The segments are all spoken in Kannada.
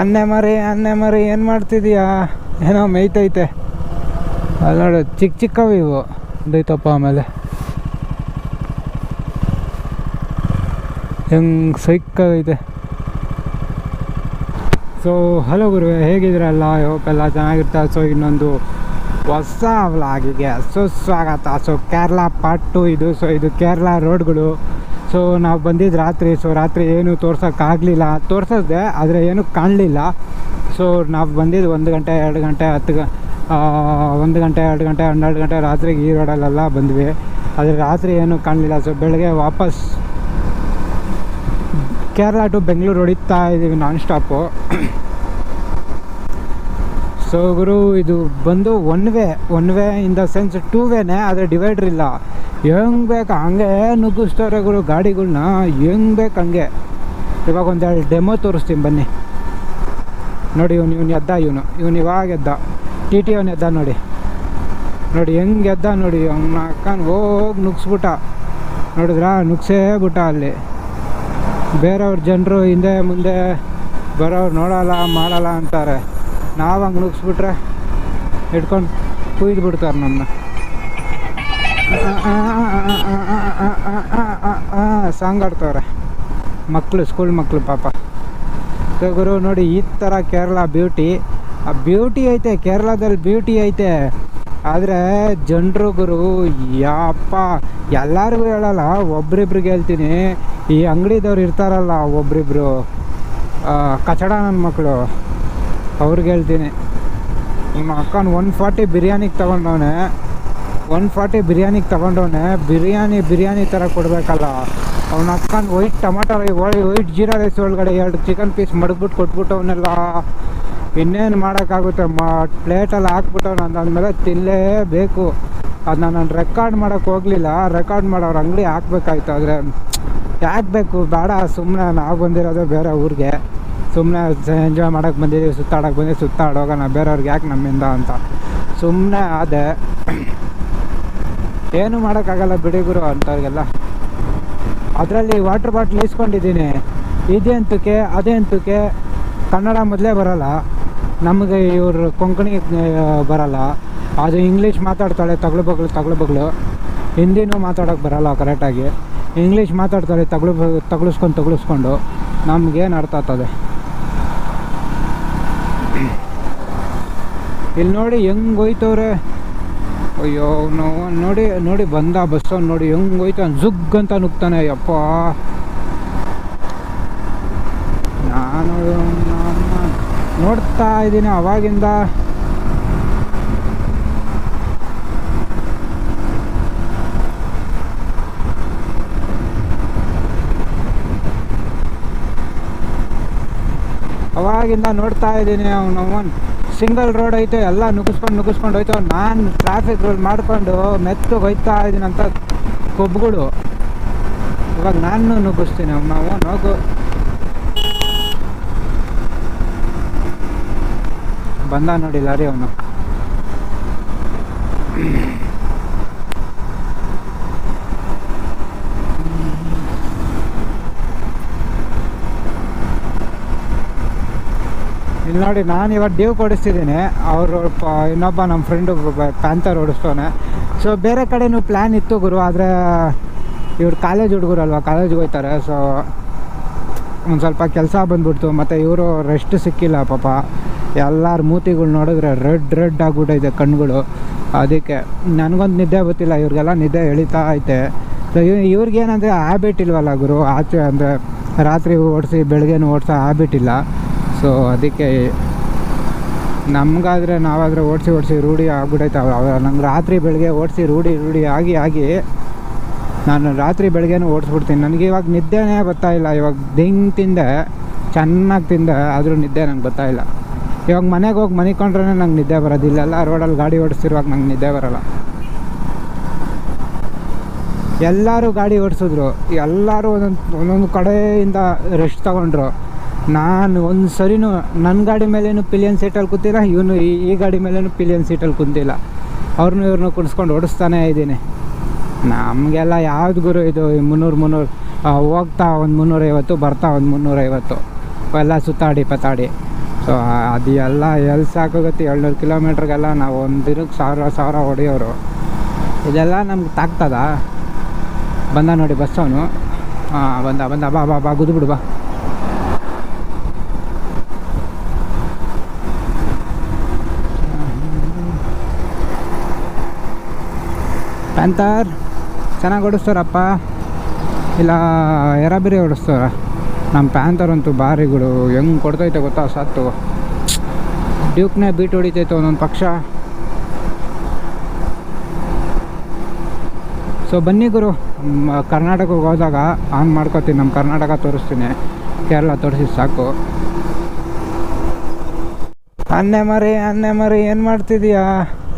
ಅನ್ನೆ ಮರಿ ಅನ್ನೆ ಮರಿ, ಏನು ಮಾಡ್ತಿದೀಯಾ? ಏನೋ ಮೇಯ್ತೈತೆ ಅಲ್ಲಿ ನೋಡು ಚಿಕ್ಕ ಚಿಕ್ಕವು ಇವು ದೈತಪ್ಪ ಆಮೇಲೆ. ಹೆಂಗೆ ಸೈಕಾಗೈತೆ ಸೊ ಹಲೋ ಗುರುವೆ ಹೇಗಿದ್ರಲ್ಲ ಎಲ್ಲ? ಚೆನ್ನಾಗಿರ್ತಾರೆ ಸೊ ಇನ್ನೊಂದು ಹೊಸ ವ್ಲಾಗಿಗೆ ಸುಸ್ವಾಗತ. ಸೊ ಕೇರಳ ಪಾರ್ಟ್ ಟು ಇದು. ಸೊ ಇದು ಕೇರಳ ರೋಡ್ಗಳು ಸೊ ನಾವು ಬಂದಿದ್ದು ರಾತ್ರಿ ಸೊ ರಾತ್ರಿ ಏನು ತೋರ್ಸೋಕ್ಕಾಗಲಿಲ್ಲ. ತೋರ್ಸಿದ್ದೆ, ಆದರೆ ಏನೂ ಕಾಣಲಿಲ್ಲ. ಸೊ ನಾವು ಬಂದಿದ್ದು ಒಂದು ಗಂಟೆ, ಎರಡು ಗಂಟೆ, ಹತ್ತು ಗ ಒಂದು ಗಂಟೆ, ಎರಡು ಗಂಟೆ, ಹನ್ನೆರಡು ಗಂಟೆ ರಾತ್ರಿಗೆ ಈ ರೋಡಲ್ಲೆಲ್ಲ ಬಂದ್ವಿ. ಆದರೆ ರಾತ್ರಿ ಏನೂ ಕಾಣಲಿಲ್ಲ. ಸೊ ಬೆಳಗ್ಗೆ ವಾಪಸ್ ಕೇರಳ ಟು ಬೆಂಗಳೂರು ಹೊಡಿತಾ ಇದ್ದೀವಿ ನಾನ್ ಸ್ಟಾಪು ಸೊ ಗುರು, ಇದು ಬಂದು one way one way in the sense two ವೇನೇ, ಆದರೆ ಡಿವೈಡ್ರ್ ಇಲ್ಲ. ಹೆಂಗೆ ಬೇಕು ಹಂಗೆ ನುಗ್ಗಿಸ್ತವ್ರೆ ಗುರು ಗಾಡಿಗಳ್ನ. ಹೆಂಗೆ ಬೇಕು ಹಂಗೆ ಇವಾಗ ಒಂದೆರಡು ಡೆಮೋ ತೋರಿಸ್ತೀನಿ ಬನ್ನಿ. ನೋಡಿ ಇವನು, ಇವ್ನು ಎದ್ದ ಇವನು. ಇವನು ಇವಾಗ ಎದ್ದ. ಟಿ ಟಿ ಅವನು ಎದ್ದ ನೋಡಿ. ನೋಡಿ ಹೆಂಗೆ ಎದ್ದ ನೋಡಿ. ಅವ್ನ ಅಕ್ಕನ ಹೋಗಿ ನುಗ್ಸ್ಬಿಟ್ಟ. ನೋಡಿದ್ರಾ? ನುಗ್ಸೇ ಬಿಟ್ಟ ಅಲ್ಲಿ. ಬೇರೆಯವ್ರ ಜನರು ಹಿಂದೆ ಮುಂದೆ ಬರೋರು ನೋಡಲ್ಲ, ಮಾಡಲ್ಲ ಅಂತಾರೆ. ನಾವು ಹಂಗೆ ನುಗ್ಸ್ಬಿಟ್ರೆ ಹಿಡ್ಕೊಂಡು ಕುಯ್ದು ಬಿಡ್ತಾರೆ ನಮ್ಮನ್ನ ಸಾಂಗ್ ಆಡ್ತವ್ರೆ ಮಕ್ಕಳು ಸ್ಕೂಲ್ ಮಕ್ಕಳು ಪಾಪ. ಗುರು, ನೋಡಿ ಈ ಥರ ಕೇರಳ ಬ್ಯೂಟಿ ಆ ಬ್ಯೂಟಿ ಐತೆ, ಕೇರಳದಲ್ಲಿ ಬ್ಯೂಟಿ ಐತೆ. ಆದರೆ ಜನರು ಗುರು, ಯಪ್ಪ, ಎಲ್ಲರಿಗೂ ಹೇಳಲ್ಲ, ಒಬ್ರಿಬ್ರಿಗೆ ಹೇಳ್ತೀನಿ. ಈ ಅಂಗಡಿದವ್ರು ಇರ್ತಾರಲ್ಲ ಒಬ್ರಿಬ್ರು ಕಚಡ ನನ್ನ ಮಕ್ಕಳು ಅವ್ರಿಗೆ ಹೇಳ್ತೀನಿ. ನಮ್ಮ ಅಕ್ಕನ ಒನ್ ಫಾರ್ಟಿ ಬಿರಿಯಾನಿಗೆ ತೊಗೊಂಡವನೆ. ಒನ್ ಫಾರ್ಟಿ ಬಿರಿಯಾನಿಗೆ ತೊಗೊಂಡವನೆ, ಬಿರಿಯಾನಿ ಬಿರಿಯಾನಿ ಥರ ಕೊಡಬೇಕಲ್ಲ. ಅವ್ನ ಅಕ್ಕನ white tomato white jeera rice ಒಳಗಡೆ ಎರಡು ಚಿಕನ್ ಪೀಸ್ ಮಡಗ್ಬಿಟ್ಟು ಕೊಟ್ಬಿಟ್ಟವನ್ನೆಲ್ಲ ಇನ್ನೇನು ಮಾಡೋಕ್ಕಾಗುತ್ತೆ? ಮ, ಪ್ಲೇಟಲ್ಲಿ ಹಾಕ್ಬಿಟ್ಟವ್ನು. ಅಂದಾದ್ಮೇಲೆ ತಿನ್ನಲೇಬೇಕು ಅದನ್ನ ನಾನು ರೆಕಾರ್ಡ್ ಮಾಡೋಕ್ಕೆ ಹೋಗಲಿಲ್ಲ. ರೆಕಾರ್ಡ್ ಮಾಡೋರು ಅಂಗಡಿ ಹಾಕ್ಬೇಕಾಯ್ತು ಆದರೆ. ಯಾಕೆ ಬೇಕು? ಬೇಡ ಸುಮ್ಮನೆ ನಾವು ಬಂದಿರೋದು ಬೇರೆ ಊರಿಗೆ. ಸುಮ್ಮನೆ ಎಂಜಾಯ್ ಮಾಡೋಕ್ಕೆ ಬಂದಿದ್ದೀವಿ ಸುತ್ತಾಡೋಕೆ ಬಂದಿದ್ದೀವಿ ಸುತ್ತಾಡೋಗೋಣ ಬೇರೆಯವ್ರಿಗೆ ಯಾಕೆ ನಮ್ಮಿಂದ ಅಂತ. ಸುಮ್ಮನೆ ಆದೆ. ಏನು ಮಾಡೋಕ್ಕಾಗಲ್ಲ ಬಿಡಿ ಗುರು ಅಂಥವ್ರಿಗೆಲ್ಲ ಅದರಲ್ಲಿ ವಾಟ್ರ್ ಬಾಟ್ಲ್ ಇಸ್ಕೊಂಡಿದ್ದೀನಿ. ಇದೇ ಅಂತಕ್ಕೆ ಅದೇ ಅಂತಕ್ಕೆ ಕನ್ನಡ ಮೊದಲೇ ಬರಲ್ಲ. ನಮಗೆ ಇವರು ಕೊಂಕಣಿ ಬರೋಲ್ಲ. ಅದು ಇಂಗ್ಲೀಷ್ ಮಾತಾಡ್ತಾಳೆ, ತಗಳು ಬಗ್ಳು ತಗಳು ಬಗ್ಳು. ಹಿಂದಿನೂ ಮಾತಾಡೋಕೆ ಬರಲ್ಲ ಕರೆಕ್ಟಾಗಿ ಇಂಗ್ಲೀಷ್ ಮಾತಾಡ್ತಾಳೆ, ತಗಳು ತಗಳಿಸ್ಕೊಂಡು, ತಗ್ಳಿಸ್ಕೊಂಡು. ನಮಗೇನು ಅರ್ಥ ಆಗ್ತದೆ? ಇಲ್ಲಿ ನೋಡಿ ಹೆಂಗೆ ಹೋಯ್ತವ್ರೆ ಅಯ್ಯೋ ನಾವು ನೋಡಿ ನೋಡಿ ಬಂದ ಬಸ್ ಅವ್ನು ನೋಡಿ ಹೆಂಗೆ ಹೋಯ್ತು ಜುಗ್ ಅಂತ ನುಗ್ತಾನೆ ಯಪ್ಪ ನಾನು ನೋಡ್ತಾ ಇದ್ದೀನಿ ಅವಾಗಿಂದ. ಅವಾಗಿಂದ ನೋಡ್ತಾ ಇದ್ದೀನಿ ಅವನು ಸಿಂಗಲ್ ರೋಡ್ ಐತೆ, ಎಲ್ಲ ನುಗ್ಸ್ಕೊಂಡು ನುಗ್ಸ್ಕೊಂಡು ಹೋಯ್ತು. ನಾನು ಟ್ರಾಫಿಕ್ ರೂಲ್ ಮಾಡಿಕೊಂಡು ಮೆತ್ತಗೆ ಹೋಯ್ತಾ ಇದ್ದೀನಿ ಅಂತ ಕೊಬ್ಬುಗಳು ಇವಾಗ ನಾನು ನುಗ್ಗಿಸ್ತೀನಿ ನಾವು ನೋಗು. ಬಂದ ನೋಡಿ ಲಾರಿ ಅವನು. ಇಲ್ಲಿ ನೋಡಿ, ನಾನು ಇವಾಗ ಡ್ಯೂ ಕೊಡಿಸ್ತಿದ್ದೀನಿ. ಅವರು ಇನ್ನೊಬ್ಬ ನಮ್ಮ ಫ್ರೆಂಡು ಪ್ಯಾಂತರ್ ಓಡಿಸ್ತಾನೆ ಸೊ ಬೇರೆ ಕಡೆನೂ ಪ್ಲ್ಯಾನ್ ಇತ್ತು ಗುರು, ಆದರೆ ಇವ್ರು ಕಾಲೇಜ್ ಹುಡುಗರು ಅಲ್ವಾ ಕಾಲೇಜ್ಗೆ ಹೋಗ್ತಾರೆ ಸೊ ಒಂದು ಸ್ವಲ್ಪ ಕೆಲಸ ಬಂದ್ಬಿಡ್ತು. ಮತ್ತು ಇವರು ರೆಸ್ಟ್ ಸಿಕ್ಕಿಲ್ಲ ಪಾಪ. ಎಲ್ಲರ ಮೂತಿಗಳು ನೋಡಿದ್ರೆ ರೆಡ್ ರೆಡ್ ಆಗಿಬಿಟ್ಟೈತೆ ಕಣ್ಗಳು ಅದಕ್ಕೆ ನನಗೊಂದು ನಿದ್ದೆ ಗೊತ್ತಿಲ್ಲ ಇವ್ರಿಗೆಲ್ಲ ನಿದ್ದೆ ಎಳಿತಾ ಐತೆ. ಸೊ ಇವ್ರಿಗೇನಂದರೆ ಹ್ಯಾಬಿಟ್ ಇಲ್ವಲ್ಲ ಗುರು, ಆಚೆ ಅಂದರೆ ರಾತ್ರಿ ಓಡಿಸಿ, ಬೆಳಗ್ಗೆನೂ ಓಡಿಸೋ ಹ್ಯಾಬಿಟ್ ಇಲ್ಲ. ಸೊ ಅದಕ್ಕೆ ನಮಗಾದರೆ ನಾವಾದರೆ ಓಡಿಸಿ ಓಡಿಸಿ ರೂಢಿ ಆಗ್ಬಿಟ್ಟೈತೆ ನಂಗೆ ರಾತ್ರಿ ಬೆಳಗ್ಗೆ ಓಡಿಸಿ ರೂಢಿ ರೂಢಿ ಆಗಿ ಆಗಿ ನಾನು ರಾತ್ರಿ ಬೆಳಗ್ಗೆನೂ ಓಡಿಸ್ಬಿಡ್ತೀನಿ. ನನಗೆ ಇವಾಗ ನಿದ್ದೆನೇ ಬರ್ತಾಯಿಲ್ಲ ಇವಾಗ ದಿಂಗ್ ತಿಂದೆ, ಚೆನ್ನಾಗಿ ತಿಂದೆ, ಆದರೂ ನಿದ್ದೆ ನಂಗೆ ಬರ್ತಾಯಿಲ್ಲ ಇವಾಗ ಮನೆಗೆ ಹೋಗಿ ಮನಿಕೊಂಡ್ರೆ ನಂಗೆ ನಿದ್ದೆ ಬರೋದು. ಇಲ್ಲೆಲ್ಲ ರೋಡಲ್ಲಿ ಗಾಡಿ ಓಡಿಸ್ತಿರುವಾಗ ನಂಗೆ ನಿದ್ದೆ ಬರೋಲ್ಲ. ಎಲ್ಲರೂ ಗಾಡಿ ಓಡಿಸಿದ್ರು. ಎಲ್ಲರೂ ಒಂದೊಂದು ಒಂದೊಂದು ಕಡೆಯಿಂದ ರೆಸ್ಟ್ ತಗೊಂಡ್ರು. ನಾನು ಒಂದು ಸರಿನೂ ನನ್ನ ಗಾಡಿ ಮೇಲೇನು ಪಿಲಿಯನ್ ಸೀಟಲ್ಲಿ ಕೂತಿಲ್ಲ, ಇವನು ಈ ಗಾಡಿ ಮೇಲೇನು ಪಿಲಿಯನ್ ಸೀಟಲ್ಲಿ ಕುಂತಿಲ್ಲ. ಅವ್ರನ್ನೂ ಇವ್ರನ್ನೂ ಕುಣಿಸ್ಕೊಂಡು ಓಡಿಸ್ತಾನೇ ಇದ್ದೀನಿ. ನಮಗೆಲ್ಲ ಯಾವ್ದು ಗುರು ಇದು ಮುನ್ನೂರು ಮುನ್ನೂರು ಹೋಗ್ತಾ ಒಂದು ಮುನ್ನೂರೈವತ್ತು, ಬರ್ತಾ ಒಂದು ಮುನ್ನೂರೈವತ್ತು. ಎಲ್ಲ ಸುತ್ತಾಡಿ ಪತ್ತಾಡಿ ಸೊ ಅದು ಎಲ್ಲ ಎಲ್ಲಿ ಸಾಕಾಗುತ್ತೆ ಏಳ್ನೂರು ಕಿಲೋಮೀಟ್ರಿಗೆಲ್ಲ ನಾವು ಒಂದು ದಿನಕ್ಕೆ ಸಾವಿರ ಸಾವಿರ ಹೊಡೆಯೋರು. ಇದೆಲ್ಲ ನಮ್ಗೆ ತಾಗ್ತದ? ಬಂದ ನೋಡಿ ಬಸ್ಸವನು. ಹಾಂ ಬಂದ ಬಂದ, ಬಾ ಬಾ ಬಾ ಗುದ್ಬಿಡು ಬಾ. ಪ್ಯಾಂತರ್ ಚೆನ್ನಾಗಿ ಓಡಿಸ್ತಾರಪ್ಪ. ಇಲ್ಲ ಎರಾಬಿರಿ ಓಡಿಸ್ತಾರ. ನಮ್ಮ ಪ್ಯಾಂಥರ್ ಅಂತೂ ಬಾರಿಗಳು ಹೆಂಗೆ ಕೊಡ್ತೈತೆ ಗೊತ್ತಾ ಸತ್ತು. ಡ್ಯೂಕ್ನೇ ಬೀಟ್ ಹೊಡಿತೈತೆ ಒಂದೊಂದು ಪಕ್ಷ. ಸೊ ಬನ್ನಿ ಗುರು. ಕರ್ನಾಟಕಕ್ಕೆ ಹೋದಾಗ ಆನ್ ಮಾಡ್ಕೋತೀನಿ. ನಮ್ಮ ಕರ್ನಾಟಕ ತೋರಿಸ್ತೀನಿ. ಕೇರಳ ತೋರಿಸಿ ಸಾಕು. ಅನ್ನೆ ಮರಿ ಅನ್ನೆ ಮರಿ, ಏನು ಮಾಡ್ತಿದೀಯಾ?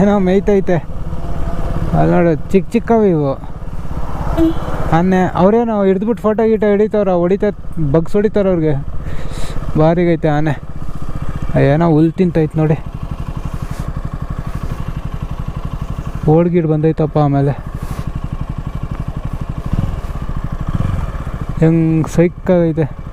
ಏನೋ ಮೇಯ್ತೈತೆ. ನೋಡು ಚಿಕ್ಕ ಚಿಕ್ಕವು ಇವು. ಅನ್ನೆ ಅವ್ರೇನು ಹಿಡಿದ್ಬಿಟ್ಟು ಫೋಟೋ ಗೀಟೋ ಹಿಡಿತಾವ್ರ, ಹೊಡಿತಾ ಬಗ್ಸ್ ಹೊಡಿತಾರ ಅವ್ರಿಗೆ. ಭಾರಿಗೈತೆ ಆನೆ. ಏನೋ ಹುಲ್ ತಿಂತೈತೆ ನೋಡಿ. ಓಡ್ಗಿಡ್ ಬಂದೈತಪ್ಪ ಆಮೇಲೆ. ಹೆಂಗ್ ಸೈಕಾಗೈತೆ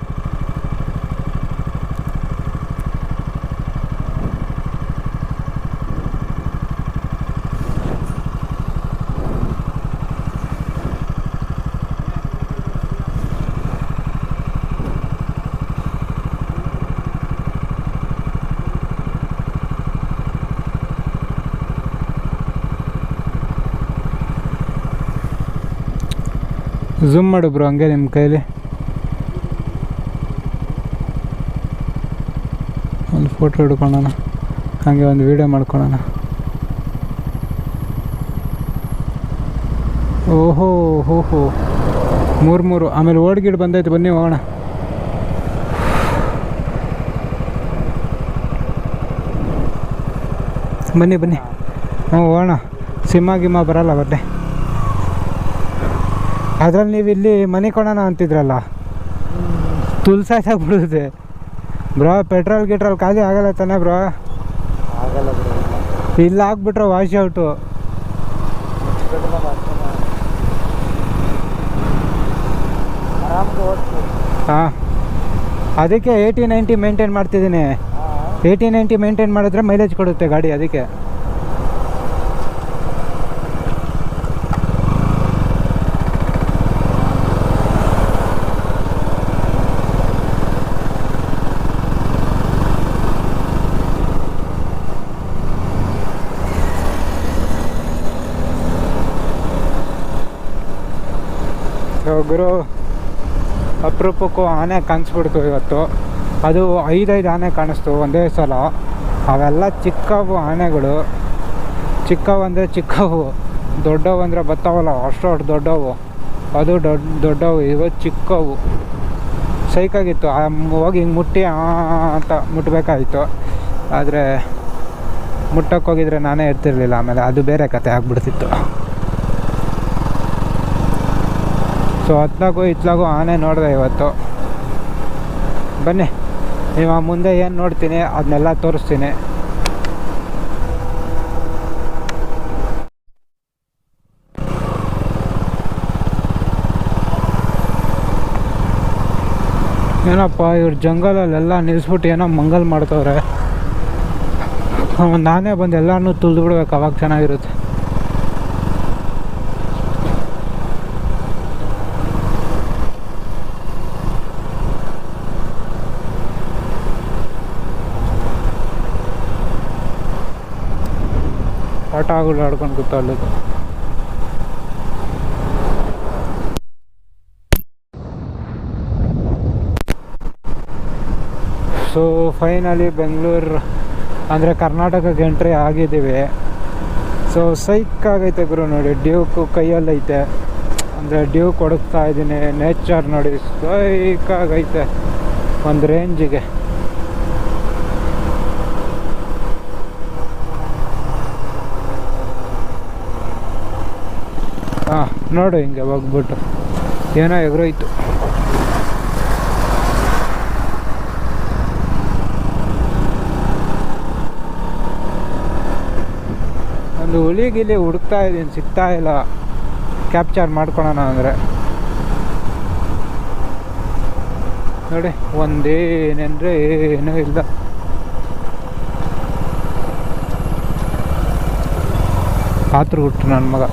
ಝೂಮ್ ಮಾಡು ಬ್ರೋ ಹಂಗೆ ನಿಮ್ಮ ಕೈಲಿ. ಒಂದು ಫೋಟೋ ಹಿಡ್ಕೊಳ್ಳೋಣ. ಹಾಗೆ ಒಂದು ವೀಡಿಯೋ ಮಾಡ್ಕೊಳ್ಳೋಣ. ಓಹೋ, ಹೋ ಹೋ. ಮೂರು ಮೂರು. ಆಮೇಲೆ ಓಡ್ಗಿಡ್ ಬಂದೈತೆ, ಬನ್ನಿ ಹೋಗೋಣ. ಬನ್ನಿ ಬನ್ನಿ. ಹ್ಞೂ, ಹೋಗೋಣ. ಸಿಂಹ ಗಿಮ್ಮ ಬರಲ್ಲ ಬಟ್ಟೆ ಅದ್ರಲ್ಲಿ ನೀವು ಇಲ್ಲಿ ಮನೆ ಕೊಡೋಣ ಅಂತಿದ್ರಲ್ಲ? ತುಲ್ಸಾಯ್ತಾಗ್ಬಿಡುತ್ತೆ ಬ್ರೋ ಪೆಟ್ರೋಲ್ ಗಿಟ್ರೋಲ್ ಖಾಲಿ ಆಗಲ್ಲ ತಾನೇ ಬ್ರೋ? ಇಲ್ಲ. ಹಾಕ್ಬಿಟ್ರೆ ವಾಶ್ ಔಟು. ಹಾಂ. ಅದಕ್ಕೆ ಏಯ್ಟಿ ನೈಂಟಿ ಮೇಂಟೈನ್ ಮಾಡ್ತಿದ್ದೀನಿ. ಏಯ್ಟಿ ನೈಂಟಿ ಮೇಂಟೈನ್ ಮಾಡಿದ್ರೆ ಮೈಲೇಜ್ ಕೊಡುತ್ತೆ ಗಾಡಿ ಅದಕ್ಕೆ. ಸೊ ಗುರು, ಅಪರೂಪಕ್ಕೂ ಆನೆ ಕಾಣಿಸ್ಬಿಡ್ತು ಇವತ್ತು. ಅದು ಐದೈದು ಆನೆ ಕಾಣಿಸ್ತು ಒಂದೇ ಸಲ. ಅವೆಲ್ಲ ಚಿಕ್ಕವು ಆನೆಗಳು. ಚಿಕ್ಕವು ಅಂದರೆ ಚಿಕ್ಕವು, ದೊಡ್ಡವು ಅಂದರೆ ಬರ್ತಾವಲ್ಲ ಅಷ್ಟು ದೊಡ್ಡವು. ಅದು ದೊಡ್ಡ ದೊಡ್ಡವು ಇವತ್ತು ಚಿಕ್ಕವು. ಸೈಕಾಗಿತ್ತು ಆ, ಹೋಗಿ ಹಿಂಗೆ ಮುಟ್ಟಿ ಅಂತ ಮುಟ್ಟಬೇಕಾಯಿತು ಆದರೆ ಮುಟ್ಟಕ್ಕೆ ಹೋಗಿದ್ರೆ ನಾನೇ ಇರ್ತಿರ್ಲಿಲ್ಲ ಆಮೇಲೆ ಅದು ಬೇರೆ ಕತೆ ಆಗ್ಬಿಡ್ತಿತ್ತು. ಸೊ ಹತ್ಲಾಗೂ ಇತ್ಲಾಗೂ ಆನೆ ನೋಡಿದೆ ಇವತ್ತು. ಬನ್ನಿ, ನೀವು ಮುಂದೆ ಏನು ನೋಡ್ತೀನಿ ಅದನ್ನೆಲ್ಲ ತೋರಿಸ್ತೀನಿ. ಏನಪ್ಪ, ಇವ್ರು ಜಂಗಲಲ್ಲೆಲ್ಲ ನಿಲ್ಲಿಸ್ಬಿಟ್ಟು ಏನೋ ಮಂಗಲ್ ಮಾಡ್ತವ್ರೆ. ನಾನೇ ಬಂದು ಎಲ್ಲನೂ ತುಳಿದ್ಬಿಡ್ಬೇಕು ಅವಾಗ ಚೆನ್ನಾಗಿರುತ್ತೆ. ಆಟಗಳು ಆಡ್ಕೊಂಡು ಕೂತಲ್ಲದು ಸೊ ಫೈನಲಿ ಬೆಂಗಳೂರು ಅಂದರೆ ಕರ್ನಾಟಕಕ್ಕೆ ಎಂಟ್ರಿ ಆಗಿದ್ದೀವಿ. ಸೊ ಸೈಕ್ ಆಗೈತೆ ಗುರು ನೋಡಿ, ಡ್ಯೂಕು ಕೈಯಲ್ಲೈತೆ. ಅಂದರೆ ಡ್ಯೂ ಕೊಡಿಸ್ತಾ ಇದ್ದೀನಿ ನೇಚರ್ ನೋಡಿ ಸೈಕ್ ಆಗೈತೆ. ಒಂದು ರೇಂಜಿಗೆ ನೋಡು ಹಿಂಗೆ ಹೋಗ್ಬಿಟ್ಟು. ಏನೋ ಎಗ್ರೋಯ್ತು. ಒಂದು ಹುಲಿಗಿಲಿ ಹುಡುಕ್ತಾ ಇದ್ದೀನಿ ಸಿಗ್ತಾ ಇಲ್ಲ. ಕ್ಯಾಪ್ಚರ್ ಮಾಡ್ಕೊಳೋಣ ಅಂದರೆ. ನೋಡಿ, ಒಂದೇನೆಂದರೆ ಏನೂ ಇಲ್ಲ. ಆತ್ರ ಹುಟ್ಟು ನನ್ನ ಮಗ.